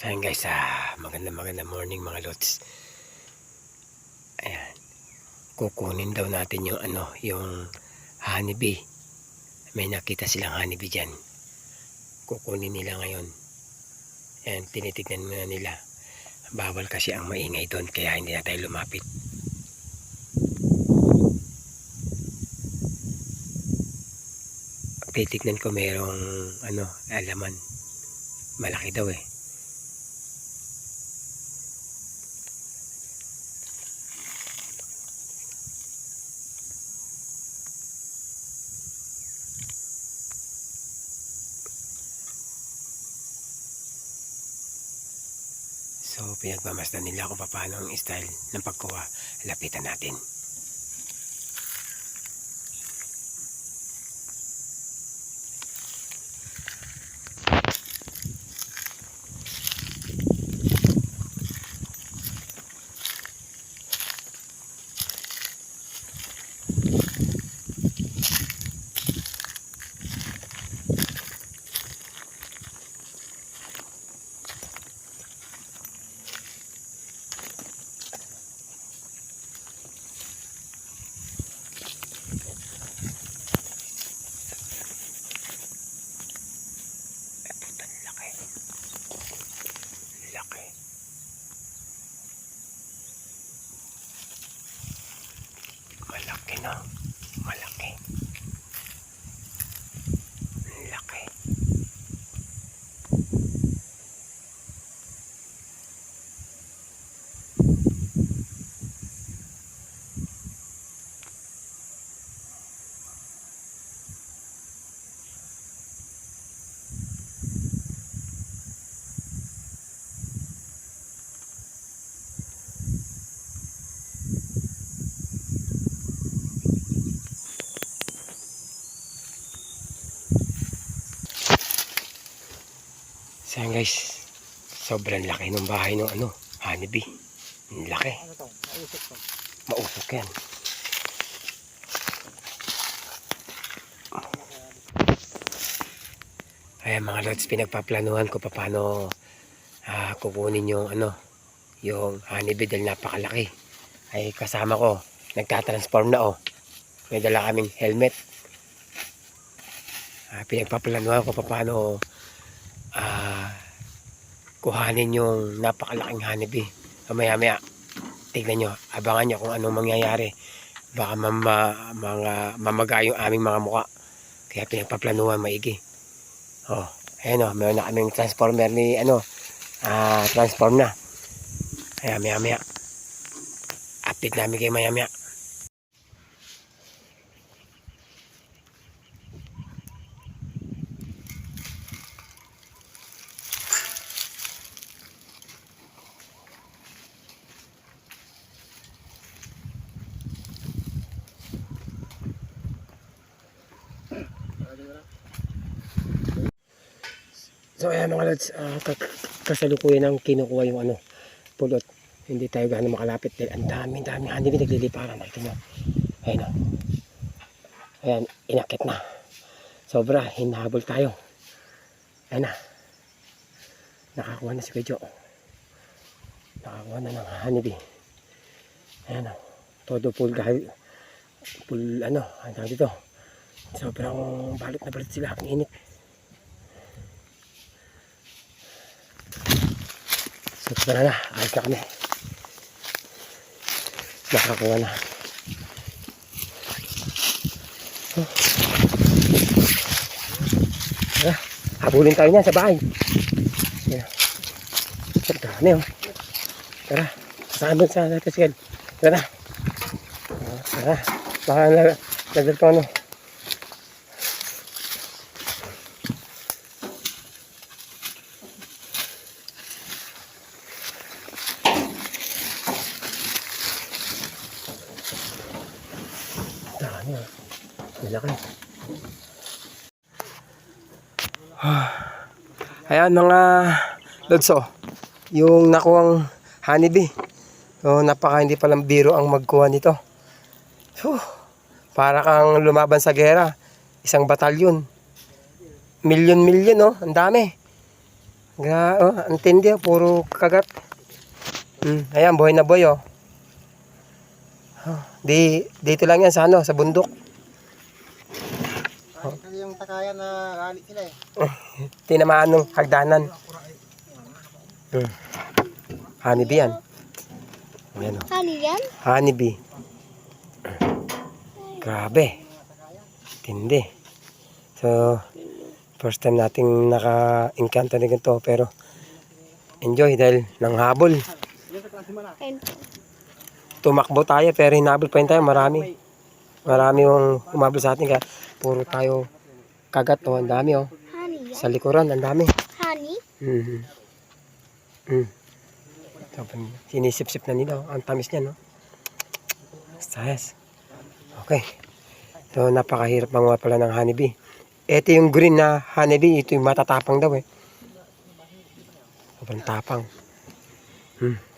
So ayan guys, ah, maganda maganda morning mga lods. Ayan. Kukunin daw natin yung ano, yung honeybee. May nakita silang honeybee dyan. Kukunin nila ngayon. Ayan, tinitignan muna nila. Bawal kasi ang maingay doon kaya hindi na tayo lumapit. Titignan ko merong ano, alaman. Malaki daw eh. So, pinagmamasdan nila kung paano ang style ng pagkuha. Lapitan natin. So yan guys, sobrang laki ng bahay ng ano, honeybee. Ang laki. Ano to? Mausok to. Mausok yan. Ayan mga lods, pinagpaplanuhan ko pa paano ah, kukunin yung ano, yung honeybee dahil napakalaki. Ay kasama ko, nagtatransform na oh. May dala kaming helmet. Ah, pinagpaplanuhan ko pa paano kuhanin yung napakalaking honeybee. Mamaya maya, tignan nyo, abangan nyo kung anong mangyayari. Baka mama, mga, mamaga yung aming mga muka. Kaya pinagpaplanuhan maigi. Oh, ayan oh, meron na kaming transformer ni ano, ah, transform na. Kaya maya maya. Update namin kayo maya maya. So ayan mga lads, ah, ka- kasalukuyan ang kinukuha yung ano, pulot. Hindi tayo gano'ng makalapit dahil ang dami, dami, hindi nagliliparan. Nakita nyo. Ayan o. Ayan, inakit na. Sobra, hinahabol tayo. Ayan na. Nakakuha na si Kuya Nakakuha na ng honeybee. Ayan o. Todo full gahil. Full ano, ang tawag dito. Sobrang balot na balot sila. Ang init. So, tara na. Ayos na kami. Nakakuha na. Oh. Tara. Habulin tayo niyan sa bahay. Ayan. Ang dami oh. Tara. Saan doon sa natin Tara na. Oh, Tara. Baka na, nagdal ko ano. Ah. Malaki. Ayan mga lodso. Yung nakuwang honeybee. So, napaka hindi palang biro ang magkuha nito. Whew, para kang lumaban sa gera. Isang batalyon. Milyon-milyon, no? Ang dami. Ga, oh, ang tindi, oh, puro kagat. Hmm, ayan, buhay na buhay, oh. Oh, di, dito lang yan sa ano, sa bundok. Kasi yung takayan na alit sila eh. Tinamaan ng hagdanan. Hmm. Honeybee yan. Ayan, oh. Ano yan? Honeybee. Grabe. Tindi. So, first time nating naka-encounter na ganito pero enjoy dahil nang habol. Ayun. Tumakbo tayo pero hinabol pa rin tayo. Marami. Marami yung umabol sa atin kaya puro tayo kagat. Oh, ang dami oh. Sa likuran, ang dami. Honey? Mhm. Mm. Tapos, sinisip-sip na nila. oh. Ang tamis niya, no? Sayas. Okay. So, napakahirap mga pala ng honeybee. Ito yung green na honeybee. Ito yung matatapang daw, eh. Sobrang tapang. Hmm.